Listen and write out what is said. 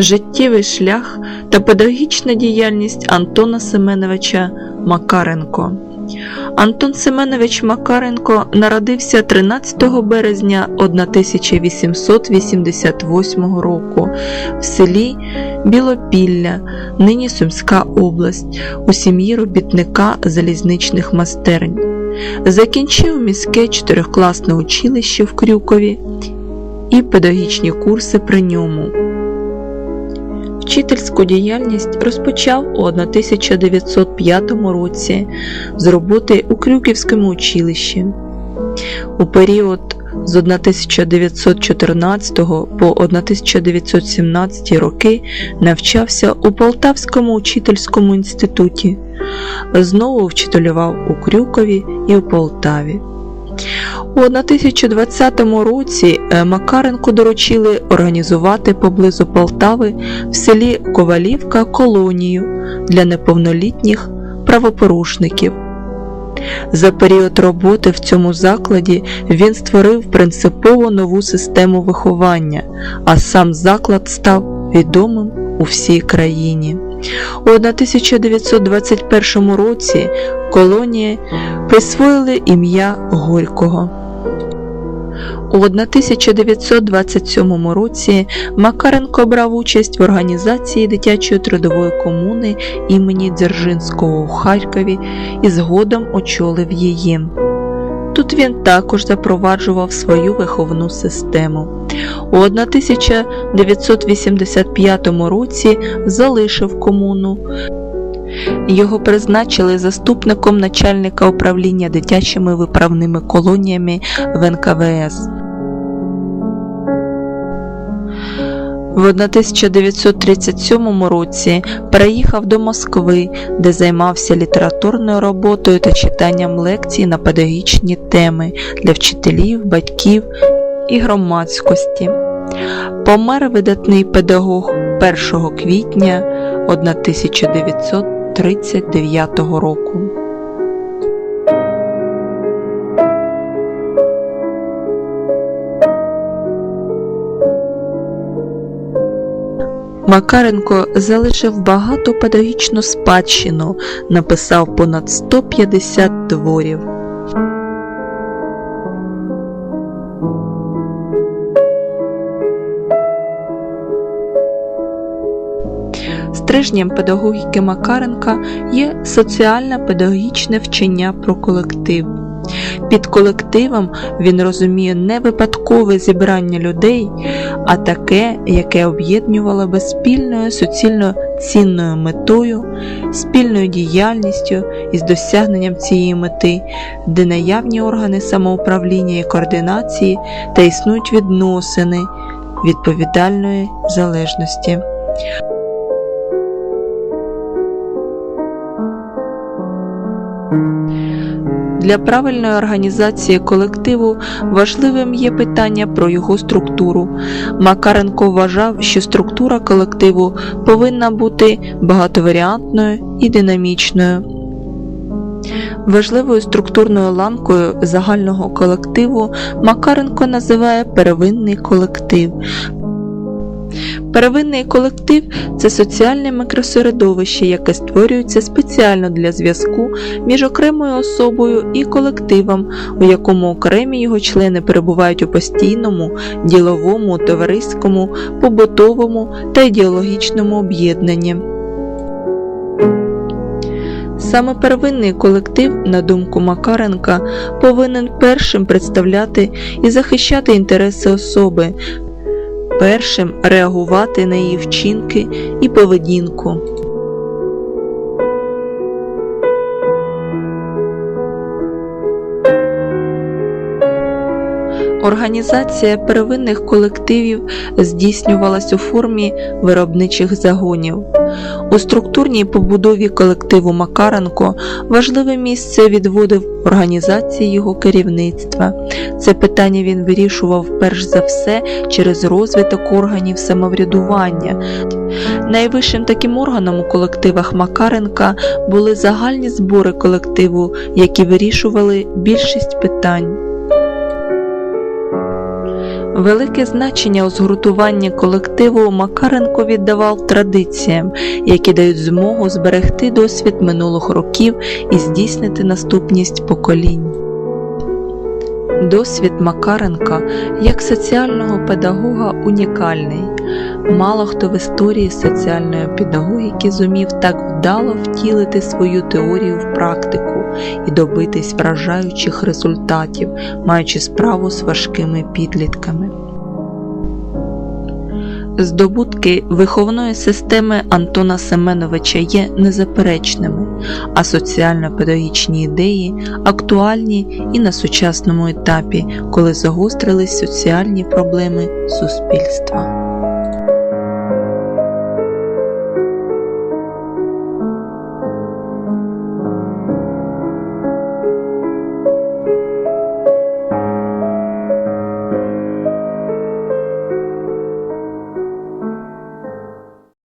Життєвий шлях та педагогічна діяльність Антона Семеновича Макаренко. Антон Семенович Макаренко народився 13 березня 1888 року в селі Білопілля, нині Сумська область, у сім'ї робітника залізничних майстерень. Закінчив міське чотирьохкласне училище в Крюкові і педагогічні курси при ньому. Вчительську діяльність розпочав у 1905 році з роботи у Крюківському училищі. У період з 1914 по 1917 роки навчався у Полтавському учительському інституті. Знову вчителював у Крюкові і у Полтаві. У 1020 році е, Макаренку доручили організувати поблизу Полтави в селі Ковалівка колонію для неповнолітніх правопорушників. За період роботи в цьому закладі він створив принципово нову систему виховання, а сам заклад став відомим у всій країні. У 1921 році колонії присвоїли ім'я Горького. У 1927 році Макаренко брав участь в організації дитячої трудової комуни імені Дзержинського у Харкові і згодом очолив її. Тут він також запроваджував свою виховну систему. У 1985 році залишив комуну. Його призначили заступником начальника управління дитячими виправними колоніями в НКВС. В 1937 році переїхав до Москви, де займався літературною роботою та читанням лекцій на педагогічні теми для вчителів, батьків і громадськості. Помер видатний педагог 1 квітня 1939 року. Макаренко залишив багато педагогічну спадщину, написав понад 150 творів. Стрижнем педагогіки Макаренка є соціальне педагогічне вчення про колектив. Під колективом він розуміє не випадкове зібрання людей, а таке, яке об'єднувало би спільною суцільно цінною метою, спільною діяльністю із досягненням цієї мети, де наявні органи самоуправління і координації та існують відносини відповідальної залежності. Для правильної організації колективу важливим є питання про його структуру. Макаренко вважав, що структура колективу повинна бути багатоваріантною і динамічною. Важливою структурною ланкою загального колективу Макаренко називає первинний колектив. Первинний колектив це соціальне мікросередовище, яке створюється спеціально для зв'язку між окремою особою і колективом, у якому окремі його члени перебувають у постійному, діловому, товариському, побутовому та ідеологічному об'єднанні. Саме первинний колектив, на думку Макаренка, повинен першим представляти і захищати інтереси особи, першим реагувати на її вчинки і поведінку. Організація первинних колективів здійснювалась у формі виробничих загонів. У структурній побудові колективу Макаренко важливе місце відводив організації його керівництва. Це питання він вирішував перш за все через розвиток органів самоврядування. Найвищим таким органом у колективах Макаренка були загальні збори колективу, які вирішували більшість питань. Велике значення у згрутуванні колективу Макаренко віддавав традиціям, які дають змогу зберегти досвід минулих років і здійснити наступність поколінь. Досвід Макаренка як соціального педагога унікальний. Мало хто в історії соціальної педагогіки зумів так вдало втілити свою теорію в практику і добитись вражаючих результатів, маючи справу з важкими підлітками. Здобутки виховної системи Антона Семеновича є незаперечними, а соціально-педагогічні ідеї актуальні і на сучасному етапі, коли загострились соціальні проблеми суспільства.